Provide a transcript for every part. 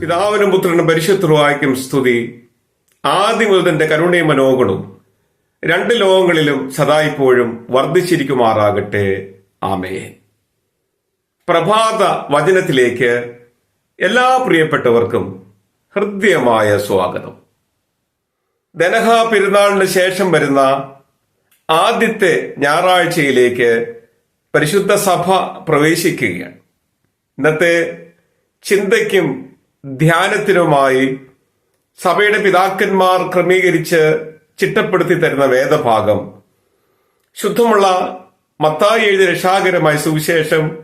പിതാവിനും പുത്രനും പരിശുദ്ധവായിക്കും സ്തുതി. ആദ്യം മുതൽ തന്റെ കരുണയും മനോഗുണവും രണ്ട് ലോകങ്ങളിലും സദായിപ്പോഴും വർദ്ധിച്ചിരിക്കുമാറാകട്ടെ. ആമേ പ്രഭാത വചനത്തിലേക്ക് എല്ലാ പ്രിയപ്പെട്ടവർക്കും ഹൃദ്യമായ സ്വാഗതം. ദനഹ പെരുന്നാളിന് ശേഷം വരുന്ന ആദ്യത്തെ ഞായറാഴ്ചയിലേക്ക് പരിശുദ്ധ സഭ പ്രവേശിക്കുകയാണ്. ഇന്നത്തെ ചിന്തയ്ക്കും ധ്യാനത്തിനുമായി സഭയുടെ പിതാക്കന്മാർ ക്രമീകരിച്ച് ചിട്ടപ്പെടുത്തി തരുന്ന വേദഭാഗം. ശുദ്ധമുള്ള മത്തായി എഴുതിയ രക്ഷാകരമായ സുവിശേഷം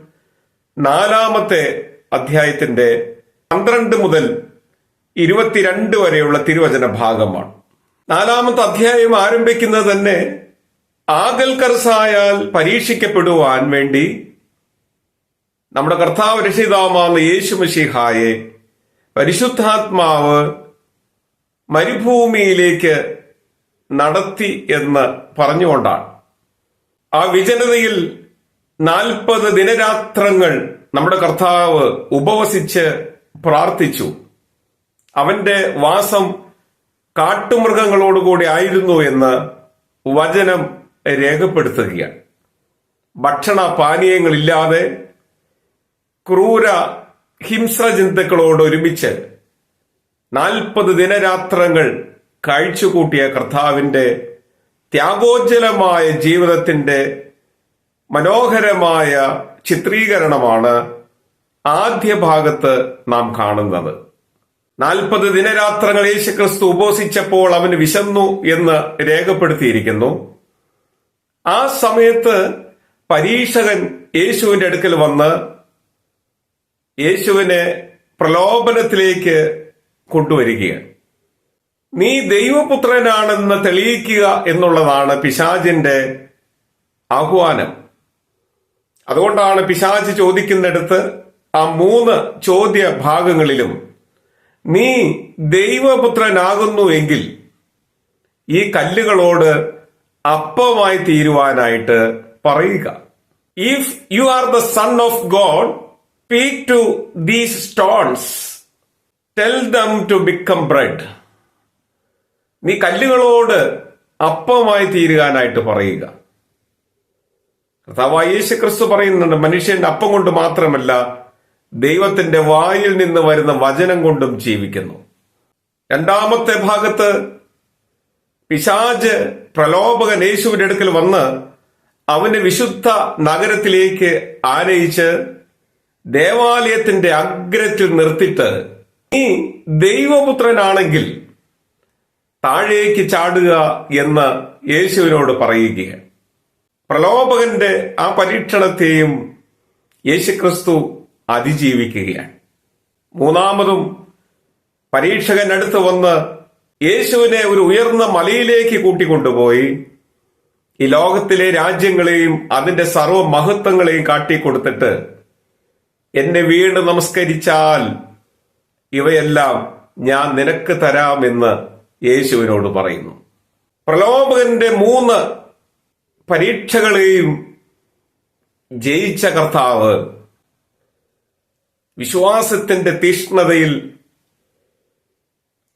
നാലാമത്തെ അധ്യായത്തിന്റെ പന്ത്രണ്ട് മുതൽ ഇരുപത്തിരണ്ട് വരെയുള്ള തിരുവചന ഭാഗമാണ്. നാലാമത്തെ അധ്യായം ആരംഭിക്കുന്നത് തന്നെ ആകൽക്കർസായാൽ പരീക്ഷിക്കപ്പെടുവാൻ വേണ്ടി നമ്മുടെ കർത്താവ് രക്ഷിതാമാവുന്ന യേശു മഷിഹായെ പരിശുദ്ധാത്മാവ് മരുഭൂമിയിലേക്ക് നടത്തി എന്ന് പറഞ്ഞുകൊണ്ടാണ്. ആ വിജനതയിൽ നാൽപ്പത് ദിനരാത്രങ്ങൾ നമ്മുടെ കർത്താവ് ഉപവസിച്ച് പ്രാർത്ഥിച്ചു. അവന്റെ വാസം കാട്ടുമൃഗങ്ങളോടുകൂടി ആയിരുന്നു എന്ന് വചനം രേഖപ്പെടുത്തുകയാണ്. ഭക്ഷണ പാനീയങ്ങളില്ലാതെ ക്രൂര ഹിംസ ജന്തുക്കളോട് ഒരുമിച്ച് നാൽപ്പത് ദിനരാത്രങ്ങൾ കഴിച്ചുകൂട്ടിയ കർത്താവിന്റെ ത്യാഗോജ്ജലമായ ജീവിതത്തിന്റെ മനോഹരമായ ചിത്രീകരണമാണ് ആദ്യ ഭാഗത്ത് നാം കാണുന്നത്. നാൽപ്പത് ദിനരാത്രങ്ങൾ യേശുക്രിസ്തു ഉപസിച്ചപ്പോൾ അവന് വിശന്നു എന്ന് രേഖപ്പെടുത്തിയിരിക്കുന്നു. ആ സമയത്ത് പരീക്ഷകൻ യേശുവിന്റെ അടുക്കൽ വന്ന് യേശുവിനെ പ്രലോഭനത്തിലേക്ക് കൊണ്ടുവരികയാണ്. നീ ദൈവപുത്രനാണെന്ന് തെളിയിക്കുക എന്നുള്ളതാണ് പിശാചിന്റെ ആഹ്വാനം. അതുകൊണ്ടാണ് പിശാച് ചോദിക്കുന്നിടത്ത് ആ മൂന്ന് ചോദ്യ ഭാഗങ്ങളിലും നീ ദൈവപുത്രനാകുന്നു എങ്കിൽ ഈ കല്ലുകളോട് അപ്പമായി തീരുവാനായിട്ട് പറയുക. If you are the son of God speak to these stones tell them to become bread നീ കല്ലുകളോട് അപ്പമായി തീരുവാനായിട്ട് പറയുക. കർത്താവായ യേശു ക്രിസ്തു പറയുന്നുണ്ട് മനുഷ്യന്റെ അപ്പം കൊണ്ട് മാത്രമല്ല ദൈവത്തിന്റെ വായിൽ നിന്ന് വരുന്ന വചനം കൊണ്ടും ജീവിക്കുന്നു. രണ്ടാമത്തെ ഭാഗത്ത് പിശാജ് പ്രലോഭകൻ യേശുവിന്റെ അടുക്കൽ വന്ന് അവന്റെ വിശുദ്ധ നഗരത്തിലേക്ക് ആനയിച്ച് ദേവാലയത്തിന്റെ അഗ്രത്തിൽ നിർത്തിയിട്ട് നീ ദൈവപുത്രനാണെങ്കിൽ താഴേക്ക് ചാടുക എന്ന് യേശുവിനോട് പറയുകയാണ്. പ്രലോഭകന്റെ ആ പരീക്ഷണത്തെയും യേശുക്രിസ്തു അതിജീവിക്കുകയാണ്. മൂന്നാമതും പരീക്ഷകൻ അടുത്ത് വന്ന് യേശുവിനെ ഒരു ഉയർന്ന മലയിലേക്ക് കൂട്ടിക്കൊണ്ടുപോയി. ഈ ലോകത്തിലെ രാജ്യങ്ങളെയും അതിന്റെ സർവ മഹത്വങ്ങളെയും കാട്ടിക്കൊടുത്തിട്ട് എന്നെ വീണ്ടും നമസ്കരിച്ചാൽ ഇവയെല്ലാം ഞാൻ നിനക്ക് തരാമെന്ന് യേശുവിനോട് പറയുന്നു. പ്രലോഭകന്റെ മൂന്ന് പരീക്ഷകളെയും ജയിച്ച കർത്താവ് വിശ്വാസത്തിന്റെ തീഷ്ണതയിൽ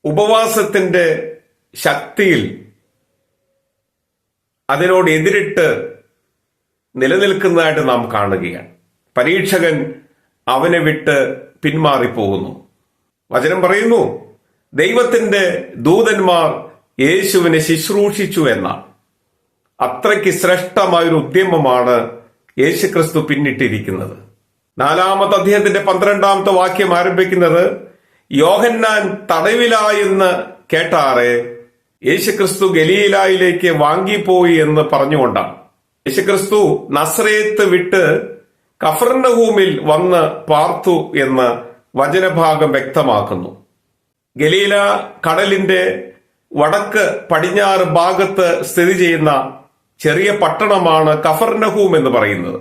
ഉപവാസത്തിന്റെ ശക്തിയിൽ അതിനോട് എതിരിട്ട് നിലനിൽക്കുന്നതായിട്ട് നാം കാണുകയാണ്. പരീക്ഷകൻ അവനെ വിട്ട് പിന്മാറിപ്പോകുന്നു. വചനം പറയുന്നു. ദൈവത്തിന്റെ ദൂതന്മാർ യേശുവിനെ ശുശ്രൂഷിച്ചു എന്നാണ്. അത്രയ്ക്ക് ശ്രേഷ്ഠമായൊരു ഉദ്യമമാണ് യേശുക്രിസ്തു പിന്നിട്ടിരിക്കുന്നത്. നാലാമത്തെ അദ്ദേഹത്തിന്റെ പന്ത്രണ്ടാമത്തെ വാക്യം ആരംഭിക്കുന്നത് യോഹന്നാൻ തടവിലായെന്ന് കേട്ടാറെ യേശുക്രിസ്തു ഗലീലായിലേക്ക് വാങ്ങിപ്പോയി എന്ന് പറഞ്ഞുകൊണ്ടാണ്. യേശുക്രിസ്തു നസ്രയത്ത് വിട്ട് കഫർണഹൂമിൽ വന്ന് പാർത്തു എന്ന് വചനഭാഗം വ്യക്തമാക്കുന്നു. ഗലീല കടലിന്റെ വടക്ക് പടിഞ്ഞാറ് ഭാഗത്ത് സ്ഥിതി ചെയ്യുന്ന ചെറിയ പട്ടണമാണ് കഫർനഹൂം എന്ന് പറയുന്നത്.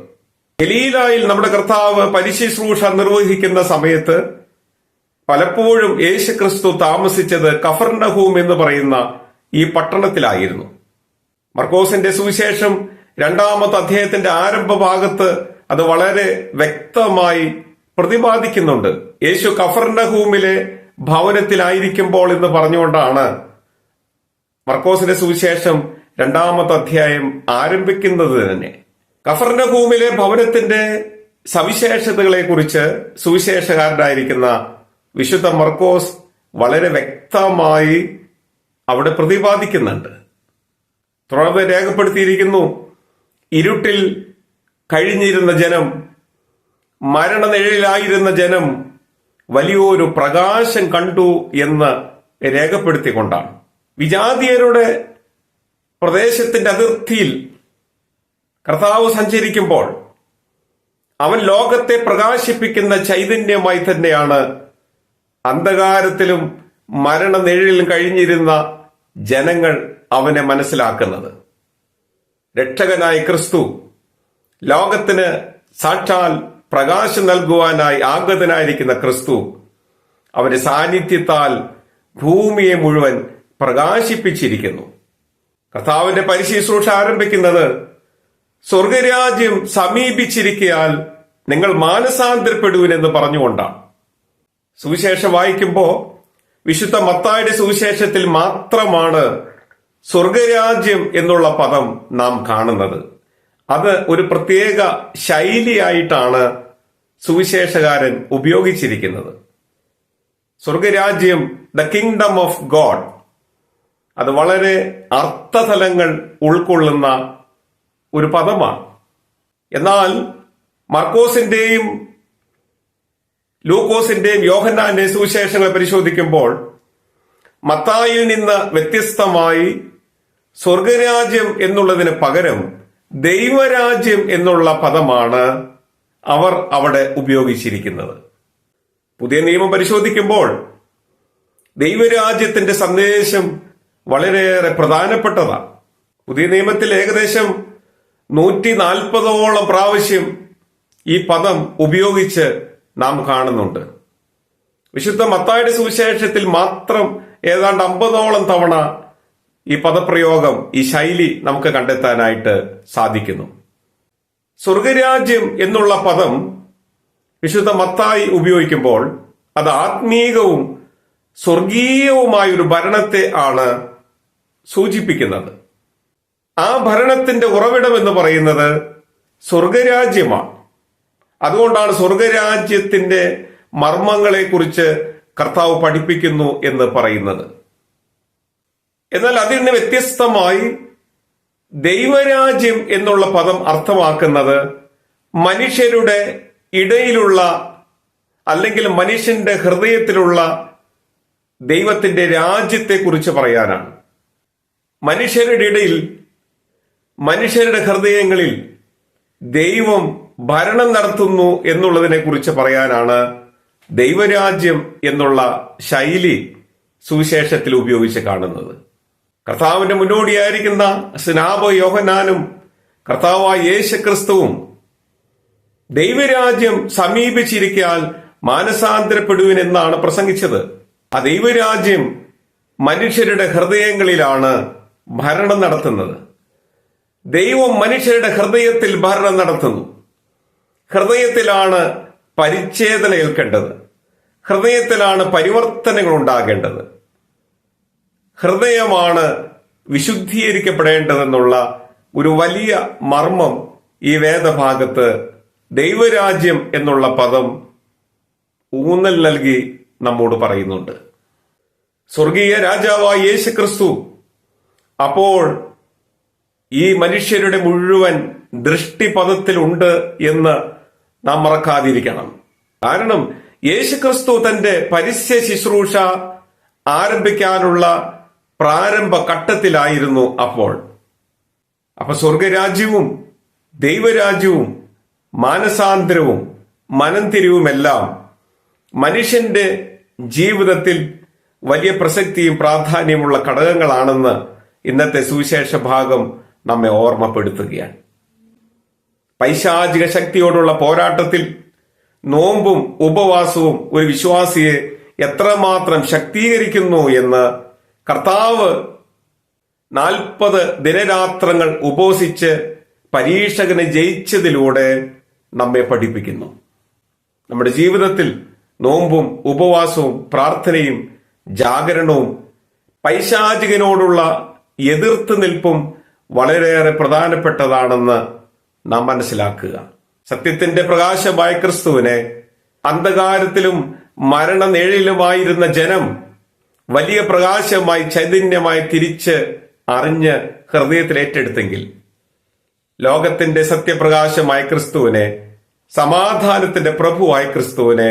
ഗലീലയിൽ നമ്മുടെ കർത്താവ് പരിശുശ്രൂഷ നിർവഹിക്കുന്ന സമയത്ത് പലപ്പോഴും യേശു ക്രിസ്തു താമസിച്ചത് കഫർനഹൂം എന്ന് പറയുന്ന ഈ പട്ടണത്തിലായിരുന്നു. മർക്കോസിന്റെ സുവിശേഷം രണ്ടാമത്തെ അദ്ദേഹത്തിന്റെ ആരംഭ ഭാഗത്ത് അത് വളരെ വ്യക്തമായി പ്രതിപാദിക്കുന്നുണ്ട്. യേശു കഫർനഹൂമിലെ ഭവനത്തിലായിരിക്കുമ്പോൾ എന്ന് പറഞ്ഞുകൊണ്ടാണ് മർക്കോസിന്റെ സുവിശേഷം രണ്ടാമത്തെ അധ്യായം ആരംഭിക്കുന്നത് തന്നെ. കഫർണഹൂമിലെ ഭവനത്തിന്റെ സവിശേഷതകളെ കുറിച്ച് സുവിശേഷകാരനായിരിക്കുന്ന വിശുദ്ധ മർക്കോസ് വളരെ വ്യക്തമായി അവിടെ പ്രതിപാദിക്കുന്നുണ്ട്. തുടർന്ന് രേഖപ്പെടുത്തിയിരിക്കുന്നു ഇരുട്ടിൽ കഴിഞ്ഞിരുന്ന ജനം മരണനിഴലിലായിരുന്ന ജനം വലിയൊരു പ്രകാശം കണ്ടു എന്ന് രേഖപ്പെടുത്തിക്കൊണ്ടാണ്. വിജാതീയരുടെ പ്രദേശത്തിന്റെ അതിർത്തിയിൽ കർത്താവ് സഞ്ചരിക്കുമ്പോൾ അവൻ ലോകത്തെ പ്രകാശിപ്പിക്കുന്ന ചൈതന്യമായി തന്നെയാണ് അന്ധകാരത്തിലും മരണനിഴലിലും കഴിഞ്ഞിരുന്ന ജനങ്ങൾ അവനെ മനസ്സിലാക്കുന്നത്. രക്ഷകനായ ക്രിസ്തു ലോകത്തിന് സാക്ഷാൽ പ്രകാശം നൽകുവാനായി ആഗതനായിരിക്കുന്ന ക്രിസ്തു അവന്റെ സാന്നിധ്യത്താൽ ഭൂമിയെ മുഴുവൻ പ്രകാശിപ്പിച്ചിരിക്കുന്നു. കർത്താവിന്റെ പരിശുശ്രൂഷ ആരംഭിക്കുന്നത് സ്വർഗരാജ്യം സമീപിച്ചിരിക്കയാൽ നിങ്ങൾ മാനസാന്തരപ്പെടുവിനെന്ന് പറഞ്ഞുകൊണ്ടാണ്. സുവിശേഷം വായിക്കുമ്പോൾ വിശുദ്ധ മത്തായുടെ സുവിശേഷത്തിൽ മാത്രമാണ് സ്വർഗരാജ്യം എന്നുള്ള പദം നാം കാണുന്നത്. അത് ഒരു പ്രത്യേക ശൈലിയായിട്ടാണ് സുവിശേഷകാരൻ ഉപയോഗിച്ചിരിക്കുന്നത്. സ്വർഗരാജ്യം ദ കിങ്ഡം ഓഫ് ഗോഡ് അത് വളരെ അർത്ഥതലങ്ങൾ ഉൾക്കൊള്ളുന്ന ഒരു പദമാണ്. എന്നാൽ മർക്കോസിന്റെയും ലൂക്കോസിന്റെയും യോഹന്നാന്റെ സുവിശേഷങ്ങൾ പരിശോധിക്കുമ്പോൾ മത്തായിൽ നിന്ന് വ്യത്യസ്തമായി സ്വർഗരാജ്യം എന്നുള്ളതിന് പകരം ദൈവരാജ്യം എന്നുള്ള പദമാണ് അവർ അവിടെ ഉപയോഗിച്ചിരിക്കുന്നത്. പുതിയ നിയമം പരിശോധിക്കുമ്പോൾ ദൈവരാജ്യത്തിന്റെ സന്ദേശം വളരെയേറെ പ്രധാനപ്പെട്ടതാണ്. പുതിയ നിയമത്തിൽ ഏകദേശം നൂറ്റി നാൽപ്പതോളം പ്രാവശ്യം ഈ പദം ഉപയോഗിച്ച് നാം കാണുന്നുണ്ട്. വിശുദ്ധ മത്തായുടെ സുവിശേഷത്തിൽ മാത്രം ഏതാണ്ട് അമ്പതോളം തവണ ഈ പദപ്രയോഗം ഈ ശൈലി നമുക്ക് കണ്ടെത്താനായിട്ട് സാധിക്കുന്നു. സ്വർഗരാജ്യം എന്നുള്ള പദം വിശുദ്ധ മത്തായി ഉപയോഗിക്കുമ്പോൾ അത് ആത്മീകവും സ്വർഗീയവുമായ ഒരു ഭരണത്തെ ആണ് സൂചിപ്പിക്കുന്നത്. ആ ഭരണത്തിന്റെ ഉറവിടം എന്ന് പറയുന്നത് സ്വർഗരാജ്യമാണ്. അതുകൊണ്ടാണ് സ്വർഗരാജ്യത്തിന്റെ മർമ്മങ്ങളെ കുറിച്ച് കർത്താവ് പഠിപ്പിക്കുന്നു എന്ന് പറയുന്നത്. എന്നാൽ അതിൽ നിന്ന് വ്യത്യസ്തമായി ദൈവരാജ്യം എന്നുള്ള പദം അർത്ഥമാക്കുന്നത് മനുഷ്യരുടെ ഇടയിലുള്ള അല്ലെങ്കിൽ മനുഷ്യന്റെ ഹൃദയത്തിലുള്ള ദൈവത്തിന്റെ രാജ്യത്തെക്കുറിച്ച് പറയാനാണ്. മനുഷ്യരുടെ ഇടയിൽ മനുഷ്യരുടെ ഹൃദയങ്ങളിൽ ദൈവം ഭരണം നടത്തുന്നു എന്നുള്ളതിനെ കുറിച്ച് പറയാനാണ് ദൈവരാജ്യം എന്നുള്ള ശൈലി സുവിശേഷത്തിൽ ഉപയോഗിച്ച് കാണുന്നത്. കർത്താവിന്റെ മുന്നോടിയായിരിക്കുന്ന സ്നാപ യോഹനാനും കർത്താവായ യേശു ക്രിസ്തുവും ദൈവരാജ്യം സമീപിച്ചിരിക്കാൻ മാനസാന്തരപ്പെടുവിൻ എന്നാണ് പ്രസംഗിച്ചത്. ആ ദൈവരാജ്യം മനുഷ്യരുടെ ഹൃദയങ്ങളിലാണ് ഭരണം നടത്തുന്നത്. ദൈവം മനുഷ്യരുടെ ഹൃദയത്തിൽ ഭരണം നടത്തുന്നു. ഹൃദയത്തിലാണ് പരിച്ഛേദന ഏൽക്കേണ്ടത് ഹൃദയത്തിലാണ് പരിവർത്തനങ്ങൾ ഉണ്ടാകേണ്ടത് ഹൃദയമാണ് വിശുദ്ധീകരിക്കപ്പെടേണ്ടതെന്നുള്ള ഒരു വലിയ മർമ്മം ഈ വേദഭാഗത്ത് ദൈവരാജ്യം എന്നുള്ള പദം ഊന്നൽ നൽകി നമ്മോട് പറയുന്നുണ്ട്. സ്വർഗീയ രാജാവായ യേശു ക്രിസ്തു അപ്പോൾ ഈ മനുഷ്യരുടെ മുഴുവൻ ദൃഷ്ടിപഥത്തിലുണ്ട് എന്ന് നാം മറക്കാതിരിക്കണം. കാരണം യേശുക്രിസ്തു തന്റെ പരസ്യ ശുശ്രൂഷ ആരംഭിക്കാനുള്ള പ്രാരംഭ ഘട്ടത്തിലായിരുന്നു അപ്പോൾ. അപ്പൊ സ്വർഗരാജ്യവും ദൈവരാജ്യവും മാനസാന്തരവും മനംതിരിവുമെല്ലാം മനുഷ്യന്റെ ജീവിതത്തിൽ വലിയ പ്രസക്തിയും പ്രാധാന്യമുള്ള ഘടകങ്ങളാണെന്ന് ഇന്നത്തെ സുവിശേഷ ഭാഗം നമ്മെ ഓർമ്മപ്പെടുത്തുകയാണ്. പൈശാചിക ശക്തിയോടുള്ള പോരാട്ടത്തിൽ നോമ്പും ഉപവാസവും ഒരു വിശ്വാസിയെ എത്രമാത്രം ശക്തീകരിക്കുന്നു എന്ന് കർത്താവ് നാൽപ്പത് ദിനരാത്രങ്ങൾ ഉപസിച്ച് പരീക്ഷകനെ ജയിച്ചതിലൂടെ നമ്മെ പഠിപ്പിക്കുന്നു. നമ്മുടെ ജീവിതത്തിൽ നോമ്പും ഉപവാസവും പ്രാർത്ഥനയും ജാഗരണവും പൈശാചികനോടുള്ള എതിർത്ത് നിൽപ്പും വളരെയേറെ പ്രധാനപ്പെട്ടതാണെന്ന് നാം മനസ്സിലാക്കുക. സത്യത്തിന്റെ പ്രകാശമായ ക്രിസ്തുവിനെ അന്ധകാരത്തിലും മരണനിഴലിലുമായിരുന്ന ജനം വലിയ പ്രകാശമായി ചൈതന്യമായി തിരിച്ച് അറിഞ്ഞ് ഹൃദയത്തിൽ ഏറ്റെടുത്തെങ്കിൽ ലോകത്തിന്റെ സത്യപ്രകാശമായ ക്രിസ്തുവിനെ സമാധാനത്തിന്റെ പ്രഭുവായ ക്രിസ്തുവിനെ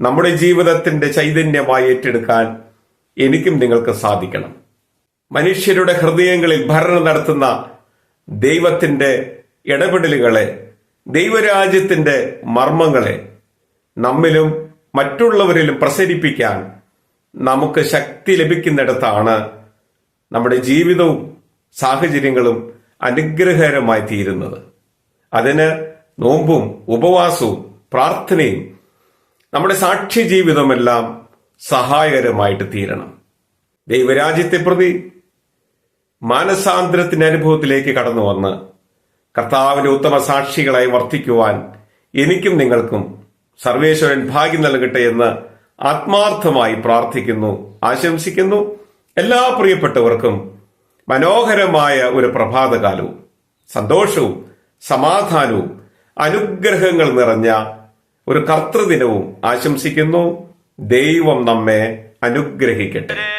നമ്മുടെ ജീവിതത്തിന്റെ ചൈതന്യമായി ഏറ്റെടുക്കാൻ എനിക്കും നിങ്ങൾക്ക് സാധിക്കണം. മനുഷ്യരുടെ ഹൃദയങ്ങളിൽ ഭരണം നടത്തുന്ന ദൈവത്തിന്റെ ഇടപെടലുകളെ ദൈവരാജ്യത്തിന്റെ മർമ്മങ്ങളെ നമ്മിലും മറ്റുള്ളവരിലും പ്രസരിപ്പിക്കാൻ നമുക്ക് ശക്തി ലഭിക്കുന്നിടത്താണ് നമ്മുടെ ജീവിതവും സാഹചര്യങ്ങളും അനുഗ്രഹകരമായി തീരുന്നത്. അതിന് നോമ്പും ഉപവാസവും പ്രാർത്ഥനയും നമ്മുടെ സാക്ഷി ജീവിതമെല്ലാം സഹായകരമായിട്ട് തീരണം. ദൈവരാജ്യത്തെ പ്രതി മാനസാന്തരത്തിന്റെ അനുഭവത്തിലേക്ക് കടന്നു വന്ന് കർത്താവിന്റെ ഉത്തമ സാക്ഷികളായി വർത്തിക്കുവാൻ എനിക്കും നിങ്ങൾക്കും സർവേശ്വരൻ ഭാഗ്യം നൽകട്ടെ എന്ന് ആത്മാർത്ഥമായി പ്രാർത്ഥിക്കുന്നു ആശംസിക്കുന്നു. എല്ലാ പ്രിയപ്പെട്ടവർക്കും മനോഹരമായ ഒരു പ്രഭാതകാലവും സന്തോഷവും സമാധാനവും അനുഗ്രഹങ്ങൾ നിറഞ്ഞ ഒരു കർത്തൃദിനവും ആശംസിക്കുന്നു. ദൈവം നമ്മെ അനുഗ്രഹിക്കട്ടെ.